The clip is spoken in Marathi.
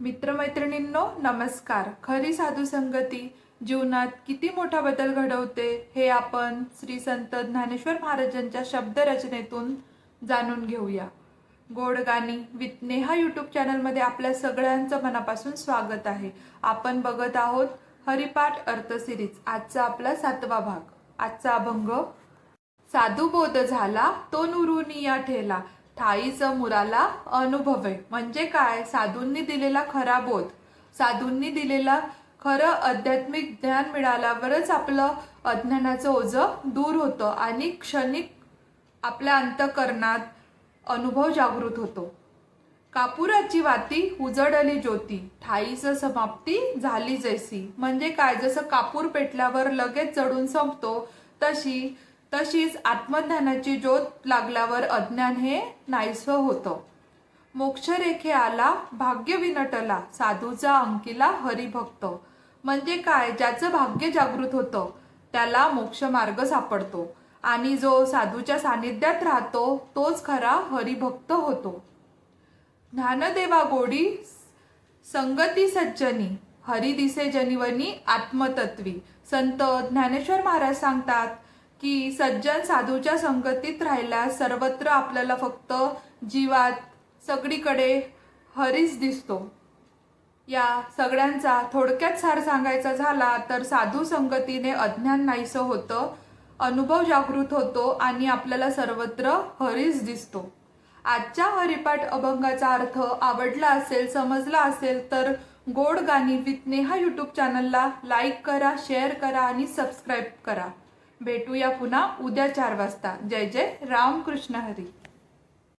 मित्रमैत्रिणींनो नमस्कार. खरी साधू संगती जीवनात किती मोठा बदल घडवते हे आपण श्री संत ज्ञानेश्वर महाराजांच्या शब्दरचनेतून जाणून घेऊया. गोड गाणी विथ नेहा यूट्यूब चॅनलमध्ये आपल्या सगळ्यांचं मनापासून स्वागत आहे. आपण बघत आहोत हरिपाठ अर्थ सिरीज आजचा आपला सातवा भाग. आजचा अभंग साधू बोध झाला तो नुरुनिया ठेला. ठाईच मुराला अनुभवे. म्हणजे काय? साधूंनी दिलेला खरा बोध. साधूंनी दिलेला खरं आध्यात्मिक ज्ञान मिळाल्यावरच आपलं अज्ञानाचं ओझं दूर होतं आणि क्षणिक आपल्या अंतकरणात अनुभव जागृत होतो. कापुराची वाती उजडली ज्योती. ठाईच समाप्ती झाली जैसी. म्हणजे काय? जसं कापूर पेटल्यावर लगेच चढून संपतो तशी तशीच आत्मज्ञानाची ज्योत लागल्यावर अज्ञान हे नाहीसं होतं. मोक्षरेखे आला भाग्य विनटला साधूचा अंकिला हरिभक्त. म्हणजे काय? ज्याचं भाग्य जागृत होतं त्याला मोक्ष मार्ग सापडतो. आणि जो साधूच्या सानिध्यात राहतो तोच खरा हरिभक्त होतो. ज्ञानदेवा गोडी संगती सज्जनी हरि दिसे जनिवनी आत्मतत्वी. संत ज्ञानेश्वर महाराज सांगतात की सज्जन साधूच्या संगतीत राहिल्यास सर्वत्र आपल्याला फक्त जीवात सगळीकडे हरीच दिसतो. या सगळ्यांचा थोडक्यात सार सांगायचा झाला तर साधू संगतीने अज्ञान नाहीसं होतं अनुभव जागृत होतो आणि आपल्याला सर्वत्र हरीच दिसतो. आजच्या हरिपाठ अभंगाचा अर्थ आवडला असेल समजला असेल तर गोड गाणी विथ नेहा यूट्यूब चॅनलला लाईक करा शेअर करा आणि सबस्क्राईब करा. भेटूया पुन्हा उद्या चार वाजता. जय जय. रामकृष्ण हरी.